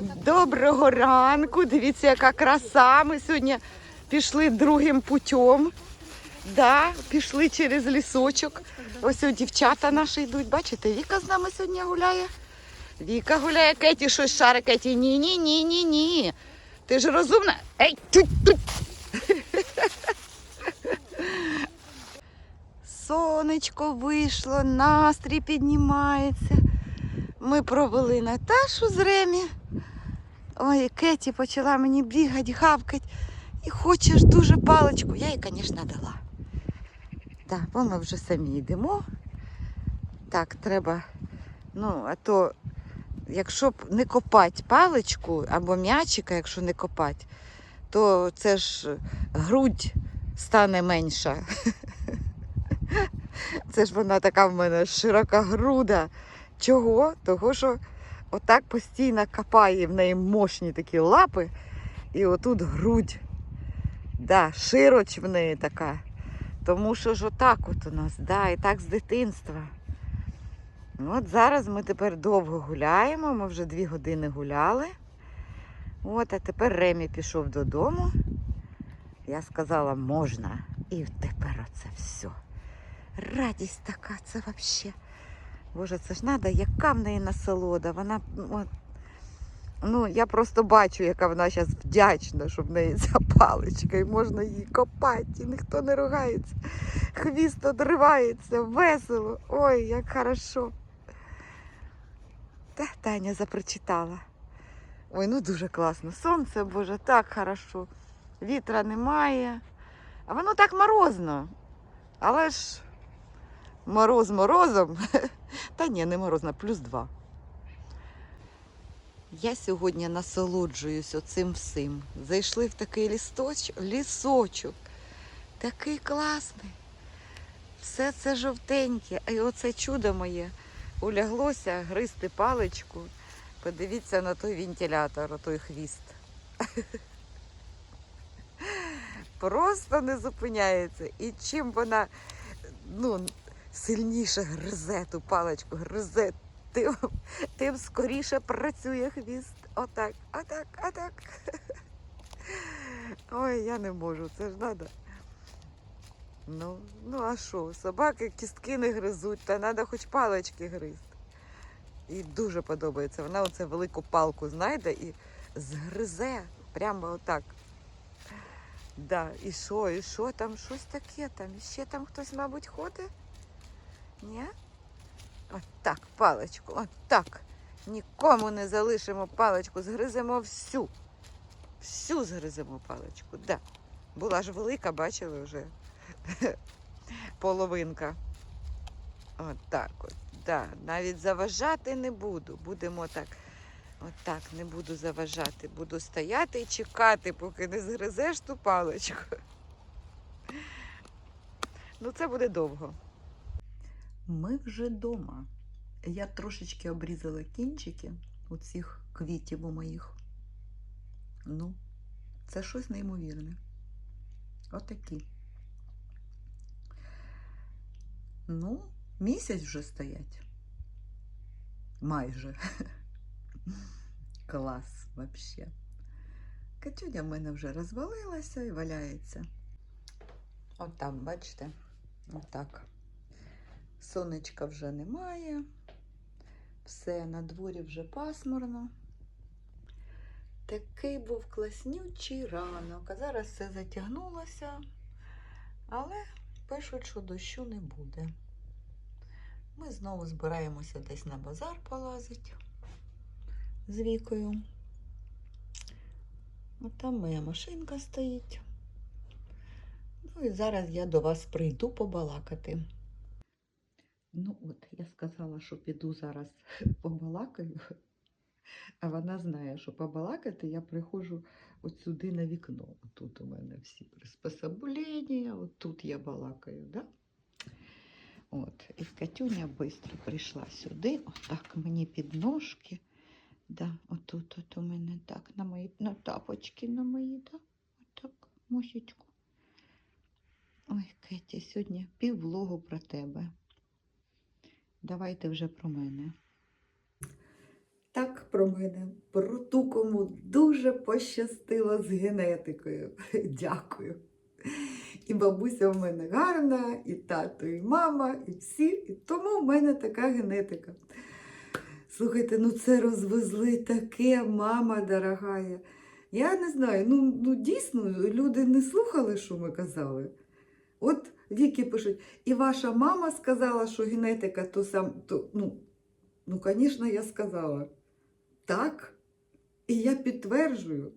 Доброго ранку. Дивіться, яка краса. Ми сьогодні пішли другим путем. Да, пішли через лісочок. Ось о, дівчата наші йдуть. Бачите, Віка з нами сьогодні гуляє. Віка гуляє, Кеті щось шаре, Кеті. Ні, ні, ні, ні, ні. Ти ж розумна. Ей, тут, тут. Сонечко вийшло, настрій піднімається. Ми провели Наташу з Ремі. Ой, Кеті почала мені бігати, гавкати. І хочеш дуже паличку. Я їй, звісно, дала. Так, бо ми вже самі йдемо. Так, треба. Ну, а то, якщо б не копати паличку або м'ячика, якщо не копати, то це ж грудь стане менша. Це ж вона така в мене широка груда. Чого? Того, що отак постійно копає в неї мощні такі лапи, і отут грудь. Да, широч в неї така. Тому що ж отак от у нас, да, і так з дитинства. Ну, От зараз ми тепер довго гуляємо, ми вже дві години гуляли. От, а тепер Ремі пішов додому. Я сказала, можна. І тепер оце все. Радість така, це взагалі. Боже, це ж треба, яка в неї насолода. Вона, от, ну, я просто бачу, яка вона зараз вдячна, що в неї ця паличка, і можна її копати, і ніхто не ругається. Хвіст одривається, весело. Ой, як хорошо. Та Таня запрочитала. Ой, ну дуже класно. Сонце, Боже, так хорошо. Вітра немає. А воно так морозно. Але ж мороз морозом. Та ні, не морозно, плюс два. Я сьогодні насолоджуюсь оцим всім. Зайшли в такий лісточ... лісочок. Такий класний. Все це жовтеньке. Й оце чудо моє уляглося гризти паличку. Подивіться на той вентилятор, той хвіст. Просто не зупиняється. І чим вона ну, сильніше гризе ту паличку, гризе, тим, тим скоріше працює хвіст. Отак, отак, отак. Ой, я не можу, це ж треба. Ну, ну а що, собаки кістки не гризуть, та треба хоч палички гризти. І дуже подобається. Вона оце велику палку знайде і згризе прямо отак. Да, і що, і що там, щось таке там, ще там хтось, мабуть, ходить? Ні? От так, паличку, от так. Нікому не залишимо паличку, згриземо всю. Всю згриземо паличку, да. Була ж велика, бачили вже половинка. От так от, да. Навіть заважати не буду. Будемо так. От так, не буду заважати. Буду стояти і чекати, поки не згризеш ту паличку. Ну, це буде довго. Ми вже вдома. Я трошечки обрізала кінчики у цих квітів у моїх. Ну, це щось неймовірне. Отакі. Ну, місяць вже стоять. Майже. Клас вообще. Катюня в мене вже розвалилася і валяється. От там, бачите, отак. Сонечка вже немає. Все, на дворі вже пасмурно. Такий був класнючий ранок. А зараз все затягнулося, але пишуть, що дощу не буде. Ми знову збираємося десь на базар полазити з вікою. От там моя машинка стоїть. Ну і зараз я до вас прийду побалакати. Ну от, я сказала, що піду зараз побалакаю, а вона знає, що побалакати я приходжу от сюди на вікно. Тут у мене всі приспособлення, от тут я балакаю, да? От, і Катюня швидко прийшла сюди, отак мені під ножки. Да, отут от у мене так, на мої на тапочки на мої, да? Отак, мусічку. Ой, Кеті, сьогодні піввлогу про тебе. Давайте вже про мене. Так, про мене, про ту, кому дуже пощастило з генетикою. Дякую. І бабуся в мене гарна, і тато, і мама, і всі. І тому в мене така генетика. Слухайте, ну це розвезли таке, мама дорогая. Я не знаю, ну, ну дійсно, люди не слухали, що ми казали. От Віки пишуть, і ваша мама сказала, що генетика то сам, то, ну, ну, звісно, я сказала. Так. І я підтверджую.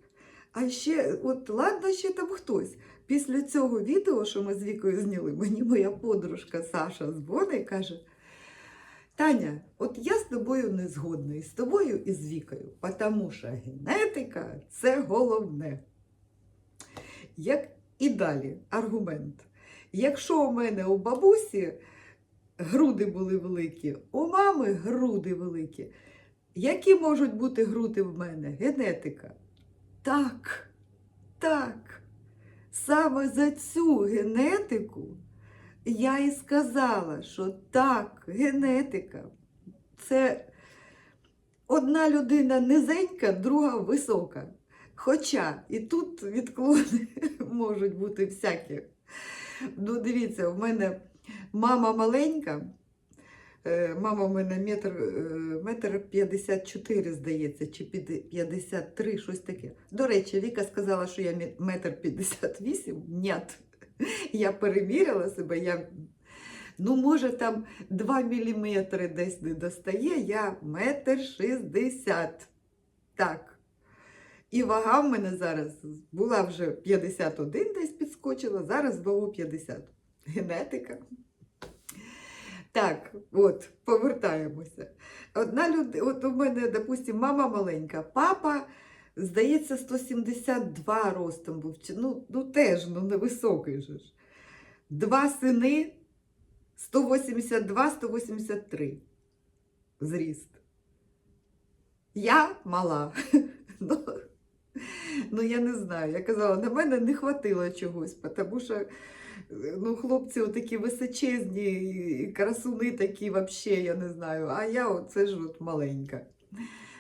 А ще, от ладно, ще там хтось. Після цього відео, що ми з Вікою зняли, мені моя подружка Саша дзвонить і каже: Таня, от я з тобою не згодна і з тобою і з Вікою, тому що генетика це головне. Як і далі аргумент. Якщо у мене у бабусі груди були великі, у мами груди великі, які можуть бути груди в мене? Генетика. Так, так. Саме за цю генетику я і сказала, що так, генетика це одна людина низенька, друга висока. Хоча і тут відклони можуть бути всякі. Ну, дивіться, в мене мама маленька, е, мама в мене метр, е, метр 54, здається, чи під- 53, щось таке. До речі, Віка сказала, що я метр 58. Нет. Я перевірила себе, я, ну, може, там 2 міліметри десь не достає, я метр 60. Так. І вага в мене зараз була вже 51 десь підскочила, зараз вагу 50. Генетика. Так, от, повертаємося. Одна людина, от у мене, допустимо, мама маленька, папа, здається, 172 ростом був. Ну, ну теж ну, невисокий же ж. Два сини 182-183 зріст. Я мала. Ну, ну, я не знаю. Я казала, на мене не хватило чогось, тому що ну, хлопці такі височезні, красуни такі, взагалі, я не знаю. А я оце ж от маленька.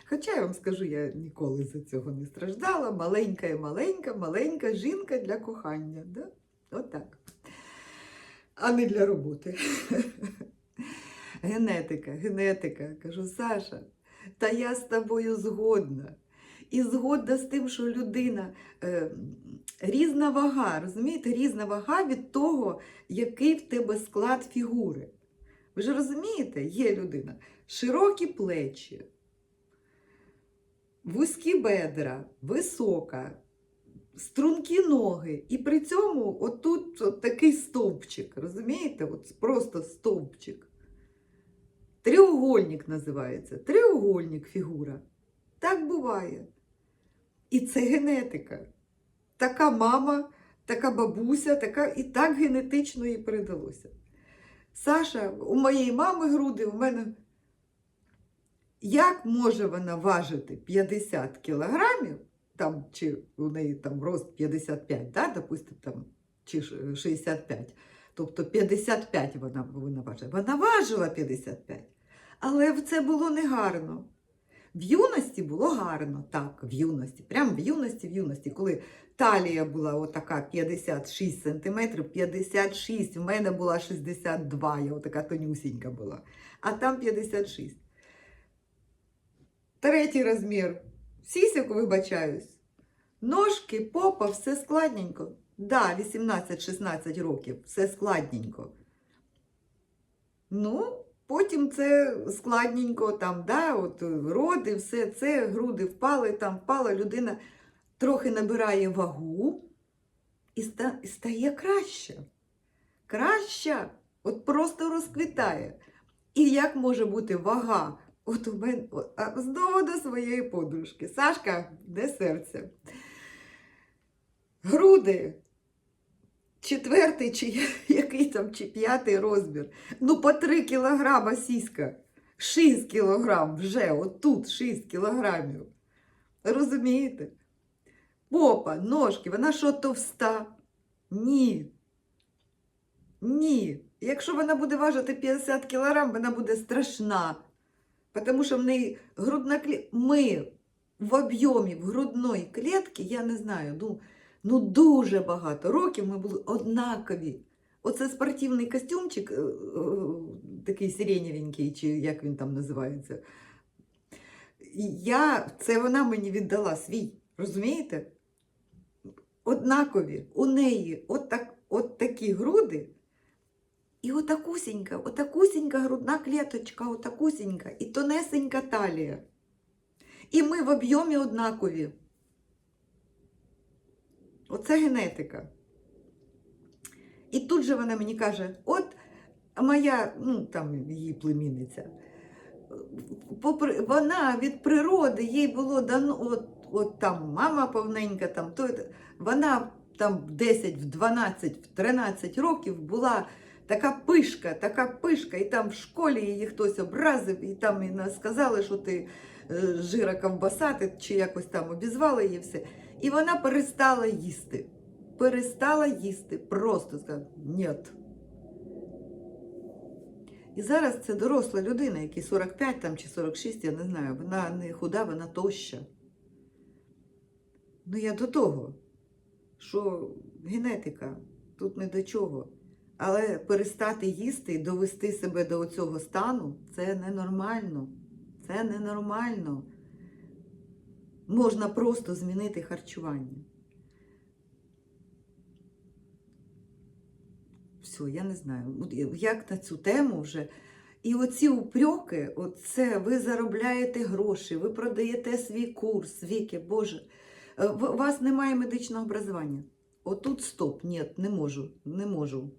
Хоча я вам скажу, я ніколи за цього не страждала. Маленька і маленька, маленька жінка для кохання. Да? Отак. А не для роботи. Генетика, генетика. Кажу, Саша, та я з тобою згодна. І згодна з тим, що людина е, різна вага, розумієте, різна вага від того, який в тебе склад фігури. Ви ж розумієте, є людина широкі плечі, вузькі бедра, висока, стрункі ноги. І при цьому отут от такий стовпчик, розумієте? От просто стовпчик. Треугольник називається. Треугольник фігура. Так буває. І це генетика. Така мама, така бабуся, така і так генетично їй передалося. Саша, у моєї мами груди, у мене. Як може вона важити 50 кілограмів, там, чи у неї там рост 55, да, допустим, там, чи 65, тобто 55 вона повинна важити. Вона важила 55, але це було негарно. В юності було гарно, так, в юності, прям в юності, в юності, коли талія була отака 56 сантиметрів, 56, в мене була 62, я отака тонюсінька була, а там 56. Третій розмір. Сісяк, вибачаюсь. Ножки, попа, все складненько. Да, 18-16 років, все складненько. Ну, потім це складненько, там, да, от роди, все це, груди впали, там впала людина, трохи набирає вагу і стає краще. Краща, от просто розквітає. І як може бути вага? От у мене а знову своєї подружки. Сашка, де серце? Груди. Четвертий, чи який там, чи п'ятий розмір. Ну, по 3 кілограма сіська. 6 кілограм вже, отут 6 кілограмів. Розумієте? Попа, ножки, вона що товста? Ні. Ні. Якщо вона буде важити 50 кілограм, вона буде страшна. Тому що в неї грудна клітка. Ми в об'ємі в грудної клітки, я не знаю, ну, ну дуже багато років ми були однакові. Оце спортивний костюмчик, е, е, такий сиренєвенький, чи як він там називається. Я, це вона мені віддала свій, розумієте? Однакові, у неї от, так, от такі груди, і отакусінька, отакусінька грудна клеточка, отакусінька, і тонесенька талія. І ми в об'ємі однакові. Оце генетика. І тут же вона мені каже: от моя, ну там її племінниця, попри, вона від природи, їй було дано, от, от там мама повненька, там, то, вона там в 10, в 12, в 13 років була така пишка, така пишка, і там в школі її хтось образив, і там і сказали, що ти е, жира ковбасати, чи якось там обізвали її все. І вона перестала їсти. Перестала їсти. Просто сказала, ні. І зараз це доросла людина, якій 45 там, чи 46, я не знаю. Вона не худа, вона тоща. Ну я до того, що генетика тут не до чого. Але перестати їсти і довести себе до цього стану це ненормально. Це ненормально. Можна просто змінити харчування. Все, я не знаю, як на цю тему вже. І оці упреки, оце ви заробляєте гроші, ви продаєте свій курс, віки, Боже, е, у вас немає медичного образування. Отут стоп, ні, не можу, не можу.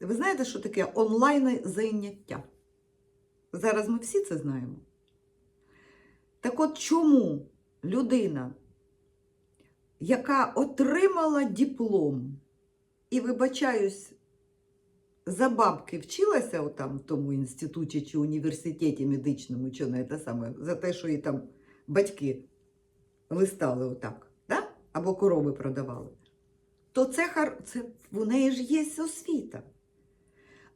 Ви знаєте, що таке онлайн заняття? Зараз ми всі це знаємо. Так от чому людина, яка отримала диплом, і вибачаюсь, за бабки вчилася там в тому інституті чи університеті медичному, чи не те саме, за те, що їй там батьки листали отак, да? або корови продавали, то це, хар... це в неї ж є освіта.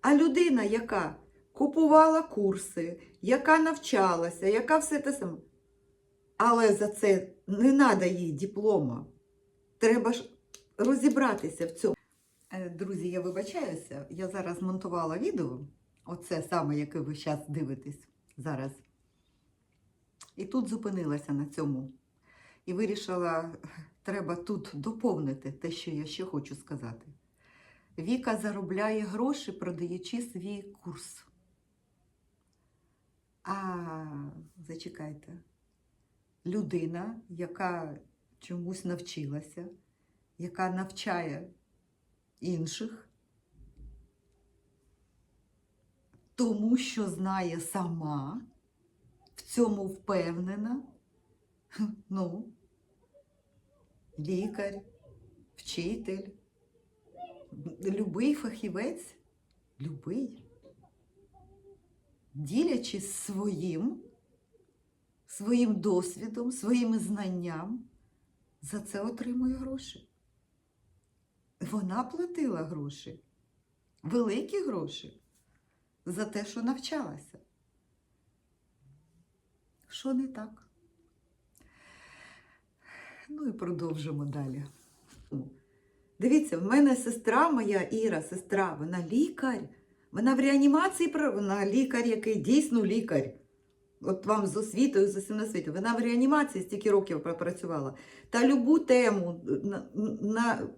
А людина, яка купувала курси, яка навчалася, яка все те саме, але за це не треба їй диплома. Треба ж розібратися в цьому. Е, Друзі, я вибачаюся, я зараз монтувала відео, оце саме, яке ви зараз дивитесь зараз. І тут зупинилася на цьому. І вирішила, треба тут доповнити те, що я ще хочу сказати. Віка заробляє гроші, продаючи свій курс. А, зачекайте, людина, яка чомусь навчилася, яка навчає інших, тому що знає сама, в цьому впевнена, ну, лікар, вчитель, любий фахівець, любий, ділячись своїм, своїм досвідом, своїм знанням, за це отримує гроші. Вона платила гроші, великі гроші, за те, що навчалася. Що не так? Ну і продовжимо далі. Дивіться, в мене сестра моя Іра, сестра, вона лікар. Вона в реанімації, вона лікар, який дійсно лікар. От вам з освітою, з усім на світі. Вона в реанімації стільки років пропрацювала. Та любу тему на, на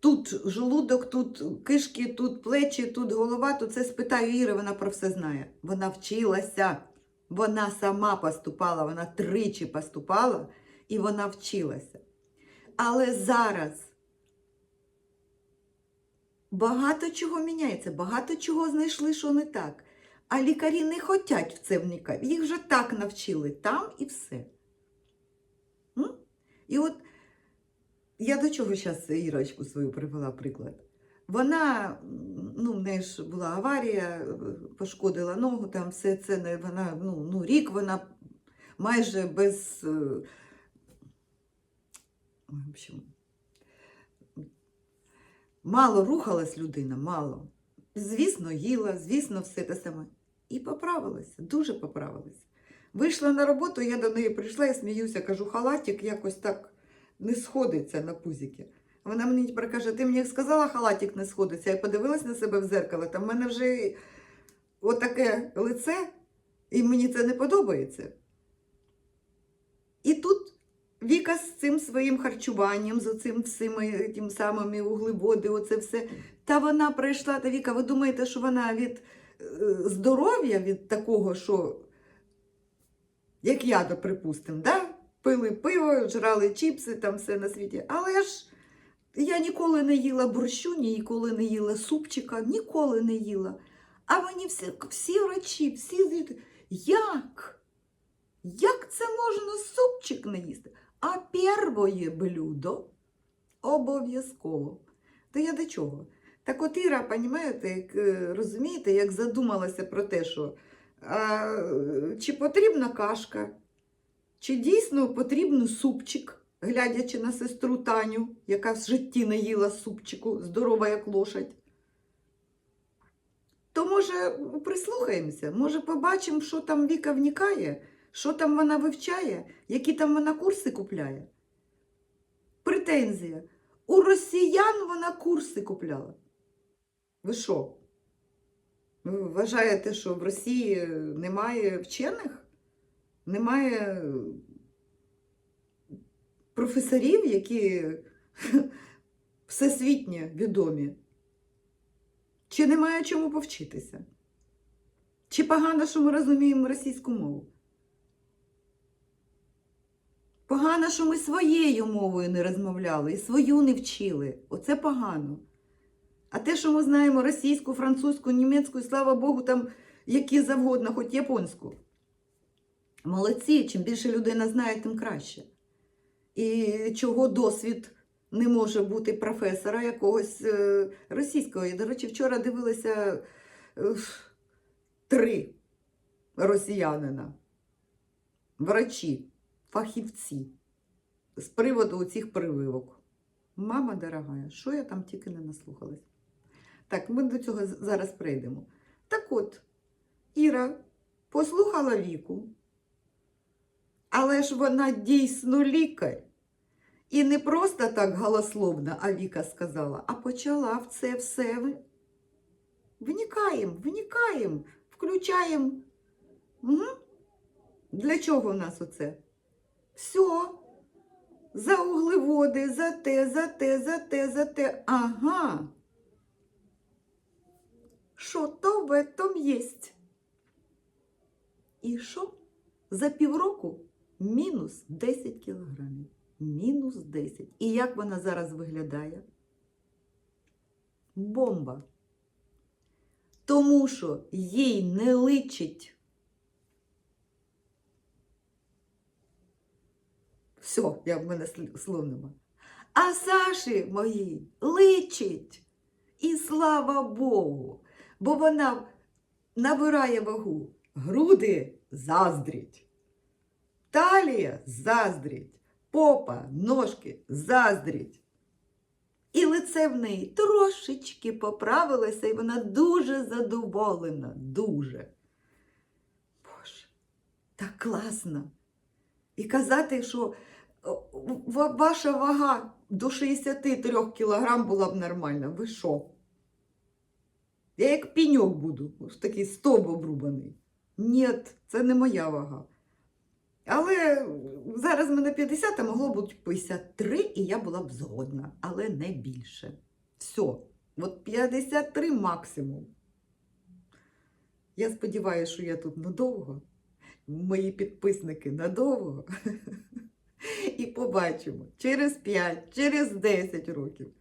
тут желудок, тут кишки, тут плечі, тут голова, то це спитаю Іри, вона про все знає. Вона вчилася, вона сама поступала, вона тричі поступала і вона вчилася. Але зараз багато чого міняється, багато чого знайшли, що не так. А лікарі не хочуть в це вникати. Їх вже так навчили там і все. І от я до чого зараз Ірочку свою привела приклад. Вона, ну, в неї ж була аварія, пошкодила ногу, там все це вона, ну, ну, рік вона майже без. е, В общем, мало рухалась людина, мало. Звісно, їла, звісно, все те саме. І поправилася, дуже поправилася. Вийшла на роботу, я до неї прийшла і сміюся, кажу, халатик якось так не сходиться на пузіки. Вона мені тепер каже, ти мені сказала, халатик не сходиться. Я подивилась на себе в зеркало, там в мене вже отаке лице, і мені це не подобається. І тут Віка з цим своїм харчуванням, з оцим всіми тим самими углеводи, оце все. Та вона прийшла, та Віка, ви думаєте, що вона від здоров'я, від такого, що, як я, припустимо, да? пили пиво, жрали чіпси, там все на світі. Але ж я ніколи не їла борщу, ніколи не їла супчика, ніколи не їла. А мені всі, всі врачі, всі звідти. Як? Як це можна супчик не їсти? А перше блюдо обов'язково. То я до чого? Так от Іра, понімаєте, як, е, розумієте, як задумалася про те, що а, чи потрібна кашка, чи дійсно потрібен супчик, глядячи на сестру Таню, яка в житті не їла супчику, здорова як лошадь. То може прислухаємося, може побачимо, що там Віка вникає, що там вона вивчає, які там вона курси купляє. Претензія. У росіян вона курси купляла. Ви що? Ви вважаєте, що в Росії немає вчених? Немає професорів, які всесвітньо відомі? Чи немає чому повчитися? Чи погано, що ми розуміємо російську мову? Погано, що ми своєю мовою не розмовляли і свою не вчили. Оце погано. А те, що ми знаємо російську, французьку, німецьку, і слава Богу, там які завгодно, хоч японську. Молодці, чим більше людина знає, тим краще. І чого досвід не може бути професора якогось е, російського. Я, до речі, вчора дивилася е, три росіянина, врачі, фахівці з приводу цих прививок. Мама дорогая, що я там тільки не наслухалась. Так, ми до цього зараз прийдемо. Так от, Іра послухала віку, але ж вона дійсно лікар. І не просто так голословно, а Віка сказала, а почала в це все. в- Вникаємо, вникаємо, включаємо. Угу. Для чого в нас оце? Все. За углеводи, за те, за те, за те, за те. Ага. Що то в этом єсть. І що? За півроку мінус 10 кілограмів. Мінус 10. І як вона зараз виглядає? Бомба. Тому що їй не личить. Все, я в мене слов нема. А Саші моїй личить. І слава Богу, бо вона набирає вагу. Груди заздріть. Талія заздріть. Попа, ножки заздріть. І лице в неї трошечки поправилося, і вона дуже задоволена. Дуже. Боже, так класно. І казати, що ваша вага до 63 кілограм була б нормальна. Ви що? Я як піньок буду, такий стовп обрубаний. Ні, це не моя вага. Але зараз мене 50, а могло бути 53, і я була б згодна, але не більше. Все. От 53 максимум. Я сподіваюся, що я тут надовго. Мої підписники надовго. І побачимо через 5, через 10 років.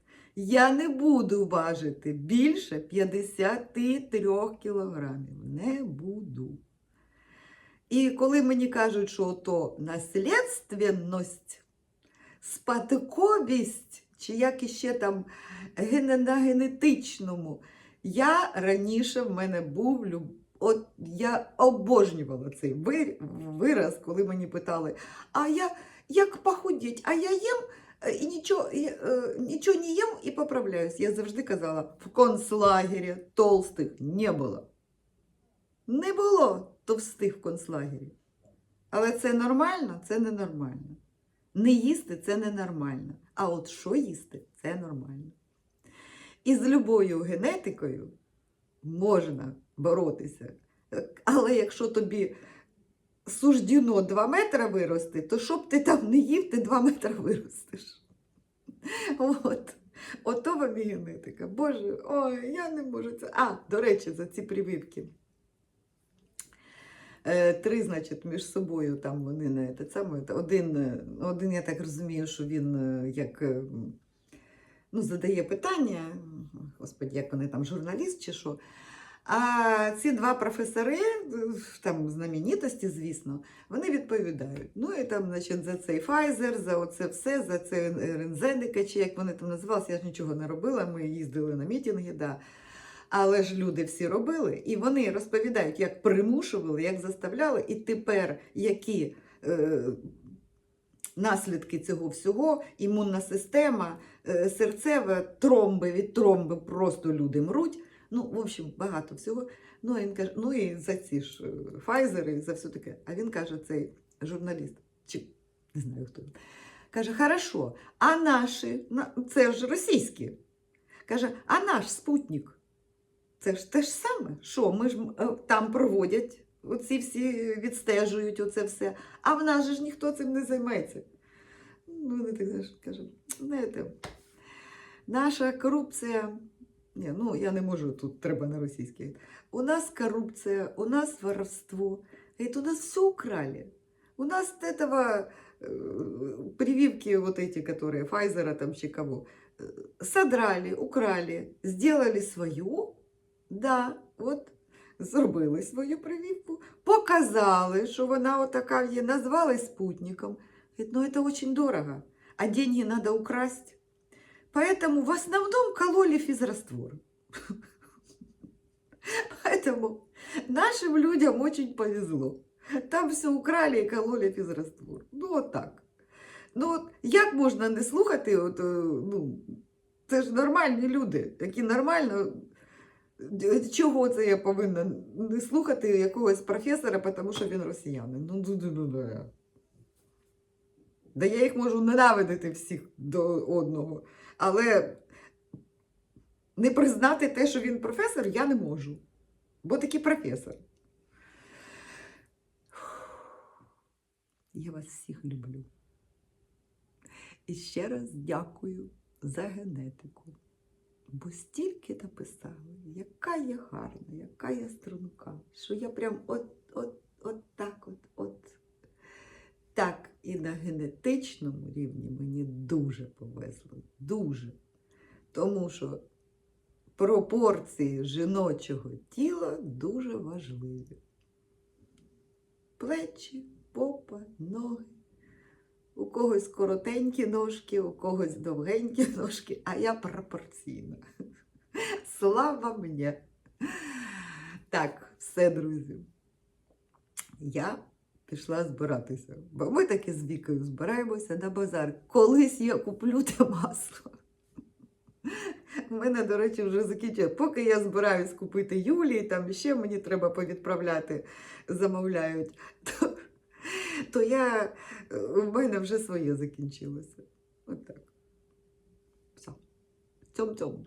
Я не буду важити більше 53 кілограмів. Не буду. І коли мені кажуть, що то наслідственність, спадковість, чи як іще там на генетичному, я раніше в мене був люб... От я обожнювала цей вираз, коли мені питали, а я як похудіть, а я їм е, і нічого, і, е, нічого не їм і поправляюсь. Я завжди казала, в концлагері толстих не було. Не було товстих в концлагері. Але це нормально, це ненормально. Не їсти це ненормально. А от що їсти це нормально. І з любою генетикою можна боротися. Але якщо тобі суждено 2 метри вирости, то щоб ти там не їв, ти 2 метри виростеш. От. Ото вам і генетика. Боже, ой, я не можу це. А, до речі, за ці прививки. Е, Три, значить, між собою там вони не те саме. Один, один, я так розумію, що він е, як е, ну, задає питання, господи, як вони там, журналіст чи що. А ці два професори, там знаменитості, звісно, вони відповідають. Ну і там, значить, за цей Pfizer, за оце все, за це Рензеника, чи як вони там називалися, я ж нічого не робила, ми їздили на мітинги, да. Але ж люди всі робили, і вони розповідають, як примушували, як заставляли, і тепер які е, наслідки цього всього, імунна система, е, серцева, тромби від тромби просто люди мруть. Ну, в общем, багато всього. Ну, він каже, ну і за ці ж е, Файзери, і за все таке. А він каже, цей журналіст, чи не знаю хто. він, Каже, хорошо, а наші, це ж російські. Каже, а наш спутник, це ж те ж саме. Що, ми ж е, там проводять, оці всі відстежують оце все, а в нас же ж ніхто цим не займається. Ну, вони так знаєш, каже, знаєте, наша корупція. Ні, ну я не можу, тут треба на російській. У нас коррупция, у нас воровство. Говорит, у нас все украли. У нас от этого э, прививки вот эти, которые Pfizer там чи кого, э, содрали, украли, сделали свою, да, от зробили свою прививку, показали, що вона отака є, назвали спутником. Говорит, ну это очень дорого, а деньги надо украсть. Поэтому в основном кололи физраствор. Поэтому нашим людям очень повезло. Там все украли і кололи фізраствор. Ну, от так. Ну, от як можна не слухати? От, е, ну, це ж нормальні люди, які нормально. Чого це я повинна не слухати якогось професора, тому що він росіянин? Ну, ну, ну, ну, ну. Да я їх можу ненавидити всіх до одного. Але не признати те, що він професор, я не можу. Бо такий професор. Я вас всіх люблю. І ще раз дякую за генетику. Бо стільки написали, яка я гарна, яка я струнка, що я прям от, от, от так от, от. Так, і на генетичному рівні мені дуже повезло. Дуже. Тому що пропорції жіночого тіла дуже важливі. Плечі, попа, ноги. У когось коротенькі ножки, у когось довгенькі ножки, а я пропорційна. Слава мені! Так, все, друзі. Я пішла збиратися. Бо ми таки з Вікою збираємося на базар. Колись я куплю те масло. У мене, до речі, вже закінчує. Поки я збираюсь купити Юлії, там ще мені треба повідправляти, замовляють, то, то я, в мене вже своє закінчилося. От так. Все. Цьом-цьом.